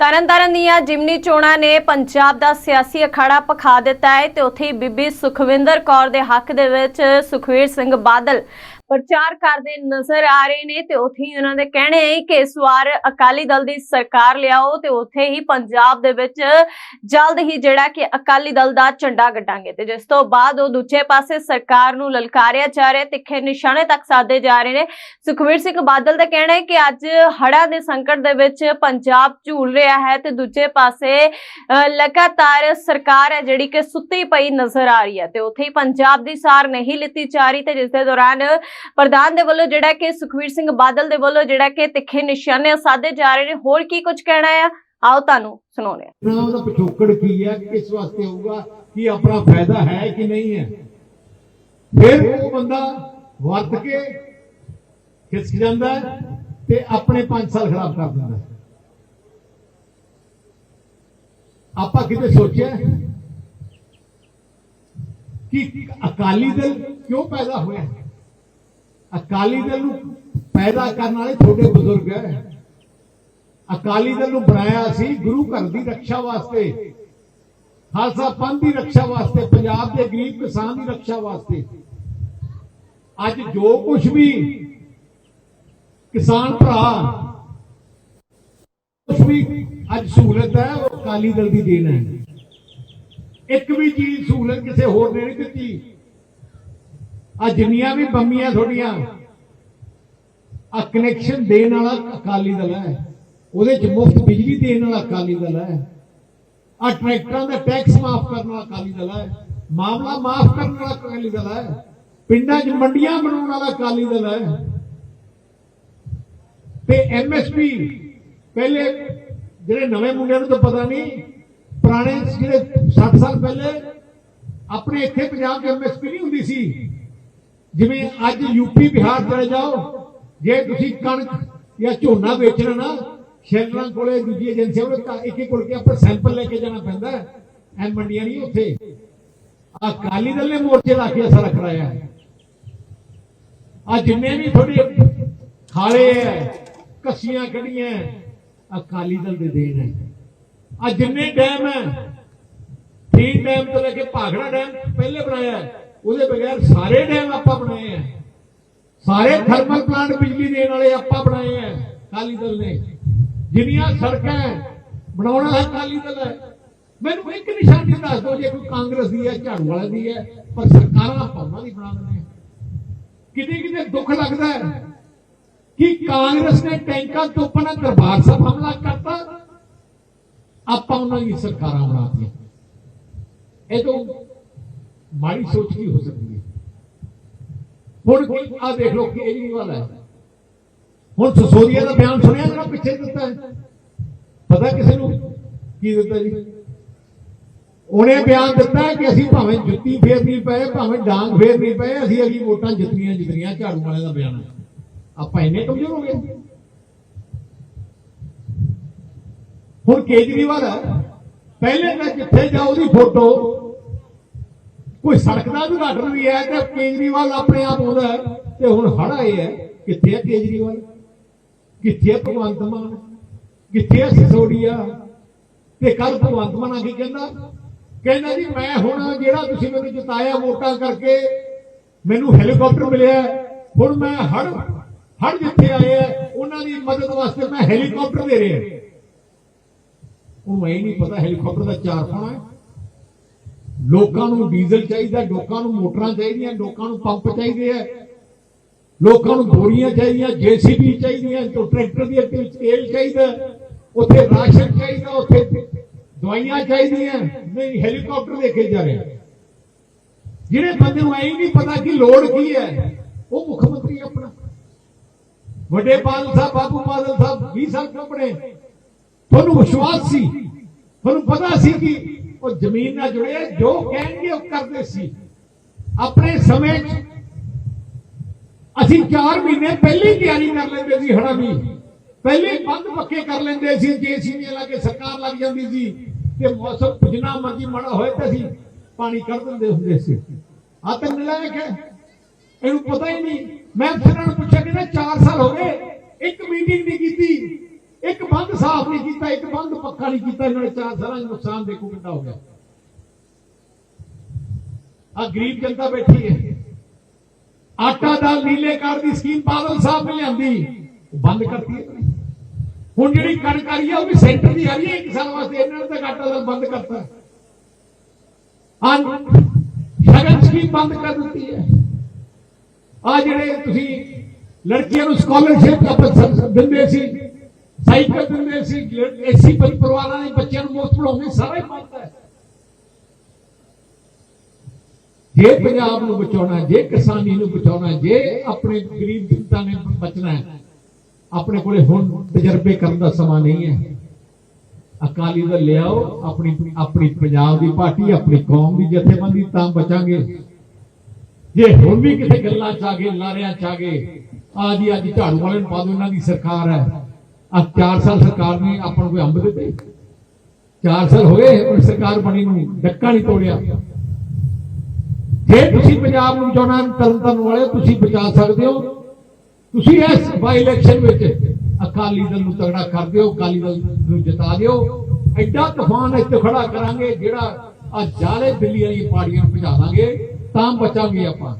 ਤਰਨਤਾਰਨ ਦੀਆਂ ਜਿਮਨੀ ਚੋਣਾਂ ਨੇ ਪੰਜਾਬ ਦਾ ਸਿਆਸੀ ਅਖਾੜਾ ਪਖਾ ਦਿੱਤਾ ਹੈ ਤੇ ਉੱਥੇ ਹੀ ਬੀਬੀ ਸੁਖਵਿੰਦਰ ਕੌਰ ਦੇ ਹੱਕ ਦੇ ਵਿੱਚ ਸੁਖਵੀਰ ਸਿੰਘ ਬਾਦਲ ਪ੍ਰਚਾਰ ਕਰਦੇ ਨਜ਼ਰ ਆ ਰਹੇ ਨੇ ਤੇ ਉੱਥੇ ਹੀ ਉਹਨਾਂ ਦੇ ਕਹਿਣੇ ਹੈ ਕਿ ਇਸ ਵਾਰ ਅਕਾਲੀ ਦਲ ਦੀ ਸਰਕਾਰ ਲਿਆਓ ਤੇ ਉੱਥੇ ਹੀ ਪੰਜਾਬ ਦੇ ਵਿੱਚ ਜਲਦ ਹੀ ਜਿਹੜਾ ਕਿ ਅਕਾਲੀ ਦਲ ਦਾ ਝੰਡਾ ਗੱਡਾਂਗੇ ਤੇ ਜਿਸ ਤੋਂ ਬਾਅਦ ਉਹ ਦੂਜੇ ਪਾਸੇ ਸਰਕਾਰ ਨੂੰ ਲਲਕਾਰਿਆ ਜਾ ਰਿਹਾ ਤਿੱਖੇ ਨਿਸ਼ਾਨੇ ਤੱਕ ਸਾਧੇ ਜਾ ਰਹੇ ਨੇ। ਸੁਖਵੀਰ ਸਿੰਘ ਬਾਦਲ ਦਾ ਕਹਿਣਾ ਹੈ ਕਿ ਅੱਜ ਹੜ੍ਹਾਂ ਦੇ ਸੰਕਟ ਦੇ ਵਿੱਚ ਪੰਜਾਬ ਝੂਲ ਰਿਹਾ ਹੈ ਤੇ ਦੂਜੇ ਪਾਸੇ ਅ, ਲਗਾਤਾਰ ਸਰਕਾਰ ਹੈ ਜਿਹੜੀ ਕਿ ਸੁੱਤੀ ਪਈ ਨਜ਼ਰ ਆ ਰਹੀ ਹੈ ਤੇ ਉੱਥੇ ਹੀ ਪੰਜਾਬ ਦੀ ਸਾਰ ਨਹੀਂ ਲਿੱਤੀ ਜਾ ਰਹੀ ਤੇ ਜਿਸ ਦੇ ਦੌਰਾਨ ਪ੍ਰਧਾਨ ਦੇ ਵੱਲੋਂ ਜਿਹੜਾ ਕਿ ਸੁਖਵੀਰ ਸਿੰਘ ਬਾਦਲ ਦੇ ਵੱਲੋਂ ਜਿਹੜਾ ਕਿ ਤਿੱਖੇ ਨਿਸ਼ਾਨੇ ਸਾਧੇ ਜਾ ਰਹੇ ਨੇ। ਹੋਰ ਕੀ ਕੁਝ ਕਹਿਣਾ ਹੈ ਆਓ ਤੁਹਾਨੂੰ ਸੁਣਾਉਂਦੇ ਹਾਂ। ਉਹਦਾ ਪਿਛੋਕੜ ਕੀ ਹੈ ਕਿਸ ਵਾਸਤੇ ਹੋਊਗਾ? ਕੀ ਆਪਣਾ ਫਾਇਦਾ ਹੈ ਕਿ ਨਹੀਂ ਹੈ? ਫਿਰ ਉਹ ਬੰਦਾ ਵਰਤ ਕੇ ਖਿਸਕ ਜਾਂਦਾ ਤੇ ਆਪਣੇ 5 ਸਾਲ ਖਰਾਬ ਕਰ ਦਿੰਦਾ ਆਪਾਂ ਕਿਤੇ ਸੋਚਿਆ ਕਿ ਅਕਾਲੀ ਦਲ ਕਿਉਂ ਪੈਦਾ ਹੋਇਆ ਅਕਾਲੀ ਦਲ ਨੂੰ ਪੈਦਾ ਕਰਨ ਵਾਲੇ ਤੁਹਾਡੇ ਬਜ਼ੁਰਗ ਹੈ। ਅਕਾਲੀ ਦਲ ਨੂੰ ਬਣਾਇਆ ਸੀ ਗੁਰੂ ਘਰ ਦੀ ਰੱਖਿਆ ਵਾਸਤੇ। ਖਾਲਸਾ ਪੰਥ ਦੀ ਰੱਖਿਆ ਵਾਸਤੇ, ਪੰਜਾਬ ਦੇ ਗਰੀਬ ਕਿਸਾਨ ਦੀ ਰੱਖਿਆ ਵਾਸਤੇ। ਅੱਜ ਜੋ ਕੁਝ ਵੀ ਕਿਸਾਨ ਭਰਾ ਕੁਝ ਵੀ ਅੱਜ ਸਹੂਲਤ ਹੈ, ਉਹ ਅਕਾਲੀ ਦਲ ਦੀ ਦੇਣ ਹੈ। ਇੱਕ ਵੀ ਚੀਜ਼ ਸਹੂਲਤ ਕਿਸੇ ਹੋਰ ਨੇ ਨਹੀਂ ਦਿੱਤੀ। ਆ ਜਿੰਨੀਆਂ ਵੀ ਬੰਮੀਆਂ ਤੁਹਾਡੀਆਂ, ਆ ਕਨੈਕਸ਼ਨ ਦੇਣ ਵਾਲਾ ਅਕਾਲੀ ਦਲ ਹੈ। ਉਹਦੇ ਚ ਮੁਫਤ ਬਿਜਲੀ ਦੇਣ ਵਾਲਾ ਅਕਾਲੀ ਦਲ ਹੈ। ਆ ਟਰੈਕਟਰਾਂ ਦਾ ਟੈਕਸ ਮਾਫ ਕਰਨ ਵਾਲਾ ਅਕਾਲੀ ਦਲ ਹੈ। ਮਾਮਲਾ ਮਾਫ ਕਰਨ ਵਾਲਾ ਅਕਾਲੀ ਦਲ ਹੈ। ਪਿੰਡਾਂ 'ਚ ਮੰਡੀਆਂ ਬਣਾਉਣ ਵਾਲਾ ਅਕਾਲੀ ਦਲ ਹੈ। ਤੇ ਐਮਐਸਪੀ ਪਹਿਲੇ ਜਿਹੜੇ ਨਵੇਂ ਮੁੰਡਿਆਂ ਨੂੰ ਤਾਂ ਪਤਾ ਨਹੀਂ, ਪੁਰਾਣੇ ਜਿਹੜੇ 60 ਸਾਲ ਪਹਿਲੇ, ਆਪਣੇ ਇੱਥੇ ਪੰਜਾਬ 'ਚ ਐਮਐਸਪੀ ਨਹੀਂ ਹੁੰਦੀ ਸੀ। ਜਿਵੇਂ ਅੱਜ ਯੂਪੀ, ਬਿਹਾਰ ਚਲੇ ਜਾਓ, ਜੇ ਤੁਸੀਂ ਕਣਕ ਜਾਂ ਝੋਨਾ ਵੇਚਣਾ ਨਾ, ਸ਼ੈਲਰਾਂ ਕੋਲੇ ਦੂਜੀ ਏਜੰਸੀਆਂ ਕੋਲੇ ਇੱਕ ਇੱਕ ਕੋਲ ਆਪਾਂ ਸੈਂਪਲ ਲੈ ਕੇ ਜਾਣਾ ਪੈਂਦਾ ਹੈ। ਐ ਮੰਡੀਆਂ ਨਹੀਂ ਉੱਥੇ। ਆ ਅਕਾਲੀ ਦਲ ਨੇ ਮੋਰਚੇ ਲਾ ਕੇ ਸਾਰਾ ਕਰਾਇਆ ਆ ਜਿੰਨੇ ਵੀ ਤੁਹਾਡੇ ਖਾਲੇ ਐ ਕੱਸੀਆਂ ਕੱਢੀਆਂ ਅਕਾਲੀ ਦਲ ਦੇ ਦੇਣ ਹੈ। ਆ ਜਿੰਨੇ ਡੈਮ ਹੈ ਤੀਨ ਡੈਮ ਤੋਂ ਲੈ ਕੇ ਭਾਖੜਾ ਡੈਮ ਪਹਿਲੇ ਬਣਾਇਆ ਹੈ। ਉਹਦੇ ਬਗੈਰ ਸਾਰੇ ਡੈਮ ਆਪਾਂ ਬਣਾਏ ਆ। ਸਾਰੇ ਥਰਮਲ ਪਲਾਂਟ ਬਿਜਲੀ ਦੇਣ ਵਾਲੇ ਆਪਾਂ ਬਣਾਏ ਆ, ਅਕਾਲੀ ਦਲ ਨੇ। ਜਿੰਨੀਆਂ ਸੜਕਾਂ ਬਣਾਉਣ ਵਾਲਾ ਅਕਾਲੀ ਦਲ ਹੈ। ਮੈਨੂੰ ਇੱਕ ਨਿਸ਼ਾਨੀ ਦੱਸ ਦਿਓ, ਜੇ ਕੋਈ ਕਾਂਗਰਸ ਦੀ ਹੈ ਝਾੜੂ ਵਾਲੇ ਦੀ ਹੈ, ਪਰ ਸਰਕਾਰਾਂ ਭਾਵਾਂ ਉਹਨਾਂ ਦੀ ਬਣਾ ਦਿੰਦੇ ਕਿਤੇ ਕਿਤੇ ਦੁੱਖ ਲੱਗਦਾ ਹੈ ਕਿ ਕਾਂਗਰਸ ਨੇ ਟੈਂਕਾਂ ਤੋਂ ਆਪਣਾ ਦਰਬਾਰ ਸਾਹਿਬ ਹਮਲਾ ਕਰਤਾ। ਆਪਾਂ ਉਹਨਾਂ ਦੀ ਸਰਕਾਰਾਂ ਬਣਾਤੀਆਂ। ਇਹ ਤੋਂ ਮਾੜੀ ਸੋਚ ਕੀ ਹੋ ਸਕਦੀ ਹੈ। ਹੁਣ ਕੀ ਆ ਦੇਖ ਲਓ ਕੇਜਰੀਵਾਲ ਹੈ। ਹੁਣ ਸਸੋਦੀਆ ਦਾ ਬਿਆਨ ਸੁਣਿਆ ਜਿਹੜਾ ਪਿੱਛੇ ਦਿੱਤਾ ਹੈ। ਪਤਾ ਕਿਸੇ ਨੂੰ ਕੀ ਦਿੱਤਾ ਜੀ? ਉਹਨੇ ਬਿਆਨ ਦਿੱਤਾ ਕਿ ਅਸੀਂ ਭਾਵੇਂ ਜੁੱਤੀ ਫੇਰਨੀ ਪਏ, ਭਾਵੇਂ ਡਾਂਗ ਫੇਰਨੀ ਪਏ, ਅਸੀਂ ਅਗਲੀ ਵੋਟਾਂ ਜਿੱਤਣੀਆਂ ਜਿੱਤਣੀਆਂ ਝਾੜੂ ਵਾਲੇ ਦਾ ਬਿਆਨ ਹੈ। ਆਪਾਂ ਇੰਨੇ ਕਮਜ਼ੋਰ ਹੋ ਗਏ। ਹੁਣ ਕੇਜਰੀਵਾਲ ਪਹਿਲੇ ਤਾਂ ਜਿੱਥੇ ਜਾ ਉਹਦੀ ਫੋਟੋ ਕੋਈ ਸੜਕ ਦਾ ਉਦਘਾਟਨ ਵੀ ਹੈ ਤੇ ਕੇਜਰੀਵਾਲ ਆਪਣੇ ਆਪ ਆਉਂਦਾ ਤੇ ਹੁਣ ਹੜ ਇਹ ਹੈ। ਕਿੱਥੇ ਹੈ ਕੇਜਰੀਵਾਲ? ਕਿੱਥੇ ਹੈ ਭਗਵੰਤ ਮਾਨ? ਕਿੱਥੇ ਹੈ ਸਿਸੋੜੀਆ ਤੇ ਕੱਲ ਭਗਵੰਤ ਮਾਨ ਆ ਕੀ ਕਹਿੰਦਾ ਕਹਿੰਦਾ ਜੀ, ਮੈਂ ਹੁਣ ਜਿਹੜਾ ਤੁਸੀਂ ਮੈਨੂੰ ਜਿਤਾਇਆ ਵੋਟਾਂ ਕਰਕੇ, ਮੈਨੂੰ ਹੈਲੀਕਾਪਟਰ ਮਿਲਿਆ ਹੁਣ ਮੈਂ ਹੜ ਹੜ ਜਿੱਥੇ ਆਏ ਹੈ, ਉਹਨਾਂ ਦੀ ਮਦਦ ਵਾਸਤੇ ਮੈਂ ਹੈਲੀਕਾਪਟਰ ਦੇ ਰਿਹਾ ਉਹ ਇਹ ਨਹੀਂ ਪਤਾ ਹੈਲੀਕਾਪਟਰ ਦਾ ਚਾਰ ਪਾਉਣਾ ਹੈ। ਲੋਕਾਂ ਨੂੰ ਡੀਜ਼ਲ ਚਾਹੀਦਾ, ਲੋਕਾਂ ਨੂੰ ਮੋਟਰਾਂ ਚਾਹੀਦੀਆਂ, ਲੋਕਾਂ ਨੂੰ ਪੰਪ ਚਾਹੀਦੇ ਆ। ਲੋਕਾਂ ਨੂੰ ਬੋਰੀਆਂ ਚਾਹੀਦੀਆਂ, ਜੀਸੀਬੀ ਚਾਹੀਦੀਆਂ ਤੋਂ ਟਰੈਕਟਰ ਦੀ ਤੇਲ ਚਾਹੀਦਾ, ਉੱਥੇ ਰਾਸ਼ਨ ਚਾਹੀਦਾ, ਉੱਥੇ ਦਵਾਈਆਂ ਚਾਹੀਦੀਆਂ। ਨਹੀਂ, ਹੈਲੀਕਾਪਟਰ ਦੇਖੇ ਜਾ ਰਹੇ ਜਿਹੜੇ ਬੰਦੇ ਨੂੰ ਐ ਹੀ ਨਹੀਂ ਪਤਾ ਕਿ ਲੋੜ ਕੀ ਹੈ, ਉਹ ਮੁੱਖ ਮੰਤਰੀ ਆਪਣਾ। ਵੱਡੇ ਬਾਦਲ ਸਾਹਿਬ, ਬਾਬੂ ਬਾਦਲ ਸਾਹਿਬ 20 ਸਾਲ ਤੋਂ ਕੱਪੜੇ। ਤੁਹਾਨੂੰ ਵਿਸ਼ਵਾਸ ਸੀ, ਤੁਹਾਨੂੰ ਪਤਾ ਸੀ ਕਿ ਉਹ ਜ਼ਮੀਨ ਨਾਲ ਜੁੜੇ ਜੋ ਕਹਿਣਗੇ ਉਹ ਕਰਦੇ ਸੀ। ਆਪਣੇ ਸਮੇਂ 'ਚ ਅਸੀਂ 4 ਮਹੀਨੇ ਪਹਿਲੀ ਤਿਆਰੀ ਕਰ ਲੈਂਦੇ ਸੀ ਹੜਾ ਦੀ। ਪਹਿਲੇ ਬੰਦ ਪੱਕੇ ਕਰ ਲੈਂਦੇ ਸੀ, ਜੇ ਜੇਸੀਬੀ ਲਾ ਕੇ ਸਰਕਾਰ ਲੱਗ ਜਾਂਦੀ ਸੀ ਤੇ ਮੌਸਮ ਜਿੰਨਾ ਮਰਜ਼ੀ ਮਾੜਾ ਹੋਏ ਤੇ ਅਸੀਂ ਪਾਣੀ ਕੱਢ ਦਿੰਦੇ ਹੁੰਦੇ ਸੀ। ਆ ਤੇ ਨਲਾਇਕ ਹੈ। ਇਹਨੂੰ ਪਤਾ ਹੀ ਨਹੀਂ। ਮੈਂ ਅਫਸਰਾਂ ਨੂੰ ਪੁੱਛਿਆ ਕਿ 4 ਸਾਲ ਹੋ ਗਏ, ਇੱਕ ਮੀਟਿੰਗ ਨਹੀਂ ਕੀਤੀ। ਇੱਕ ਬੰਦ ਸਾਫ਼ ਨਹੀਂ ਕੀਤਾ, ਇੱਕ ਬੰਦ ਪੱਕਾ ਨਹੀਂ ਕੀਤਾ, ਇਹਨਾਂ ਨੇ ਚਾਰ ਸਾਲਾਂ 'ਚ ਨੁਕਸਾਨ ਦੇਖੋ ਕਿੰਨਾ ਹੋ ਗਿਆ। ਆ ਗਰੀਬ ਜਨਤਾ ਬੈਠੀ ਹੈ। ਆਟਾ ਦਾਲ ਨੀਲੇ ਕਾਰਡ ਦੀ ਸਕੀਮ ਬਾਦਲ ਸਾਹਿਬ ਨੇ ਲਿਆਂਦੀ ਬੰਦ ਕਰਤੀ ਹੁਣ ਜਿਹੜੀ ਕਣਕ ਆ ਰਹੀ ਹੈ ਉਹ ਵੀ ਸੈਂਟਰ ਦੀ ਆ ਰਹੀ ਹੈ, ਇੱਕ ਸਾਲ ਵਾਸਤੇ ਇਹਨਾਂ ਨੇ ਤਾਂ ਆਟਾ ਦਾਲ ਬੰਦ ਕਰਤਾ ਹਾਂ। ਸ਼ਗਨ ਸਕੀਮ ਬੰਦ ਕਰ ਦਿੱਤੀ ਹੈ। ਆ ਜਿਹੜੇ ਤੁਸੀਂ ਲੜਕੀਆਂ ਨੂੰ ਸਕਾਲਰਸ਼ਿਪ ਆਪਾਂ ਦਿੰਦੇ ਸੀ ਸਾਈਕਲ ਦਿੰਦੇ ਸੀ ਐਸੀ ਪਰਿਵਾਰਾਂ ਨੇ, ਬੱਚਿਆਂ ਨੂੰ ਮੁਫਤ ਪੜਾਉਂਦੇ ਸਾਰਾ ਹੀ ਬੰਦ ਹੈ। ਜੇ ਪੰਜਾਬ ਨੂੰ ਬਚਾਉਣਾ ਜੇ ਕਿਸਾਨੀ ਨੂੰ ਬਚਾਉਣਾ ਜੇ ਆਪਣੇ ਗਰੀਬ ਜਨਤਾ ਨੇ ਬਚਣਾ ਹੈ, ਆਪਣੇ ਕੋਲੇ ਹੁਣ ਤਜਰਬੇ ਕਰਨ ਦਾ ਸਮਾਂ ਨਹੀਂ ਹੈ। ਅਕਾਲੀ ਦਲ ਲਿਆਓ, ਆਪਣੀ ਆਪਣੀ ਪੰਜਾਬ ਦੀ ਪਾਰਟੀ, ਆਪਣੀ ਕੌਮ ਦੀ ਜਥੇਬੰਦੀ, ਤਾਂ ਬਚਾਂਗੇ। ਜੇ ਹੁਣ ਵੀ ਕਿਸੇ ਗੱਲਾਂ ਚ ਆ ਗਏ ਲਾਰਿਆਂ ਚ ਆ ਗਏ, ਆ ਜੀ, ਅੱਜ ਝਾੜੂ ਵਾਲੇ ਨੂੰ ਪਾ ਦਿਓ, ਇਹਨਾਂ ਦੀ ਸਰਕਾਰ ਹੈ। ਆ 4 ਸਾਲ ਸਰਕਾਰ ਨੇ ਆਪਾਂ ਨੂੰ ਕੋਈ ਅੰਬ ਦਿੱਤੇ? 4 ਸਾਲ ਹੋ ਗਏ ਹੁਣ ਸਰਕਾਰ ਬਣੀ ਨੂੰ, ਡੱਕਾ ਨਹੀਂ ਤੋੜਿਆ। ਜੇ ਤੁਸੀਂ ਪੰਜਾਬ ਨੂੰ ਬਚਾਉਣਾ ਤਰਨ ਤਰਨ ਵਾਲੇ ਤੁਸੀਂ ਬਚਾ ਸਕਦੇ ਹੋ। ਤੁਸੀਂ ਇਸ ਬਾਈ ਇਲੈਕਸ਼ਨ ਵਿੱਚ ਅਕਾਲੀ ਦਲ ਨੂੰ ਤਗੜਾ ਕਰ ਦਿਓ, ਅਕਾਲੀ ਦਲ ਨੂੰ ਜਿਤਾ ਦਿਓ। ਐਡਾ ਤੂਫਾਨ ਇੱਥੇ ਖੜਾ ਕਰਾਂਗੇ, ਜਿਹੜਾ ਆ ਜਾਲੇ ਦਿੱਲੀ ਵਾਲੀ ਪਾਰਟੀਆਂ ਨੂੰ ਭਜਾ ਦਾਂਗੇ, ਤਾਂ ਬਚਾਂਗੇ ਆਪਾਂ।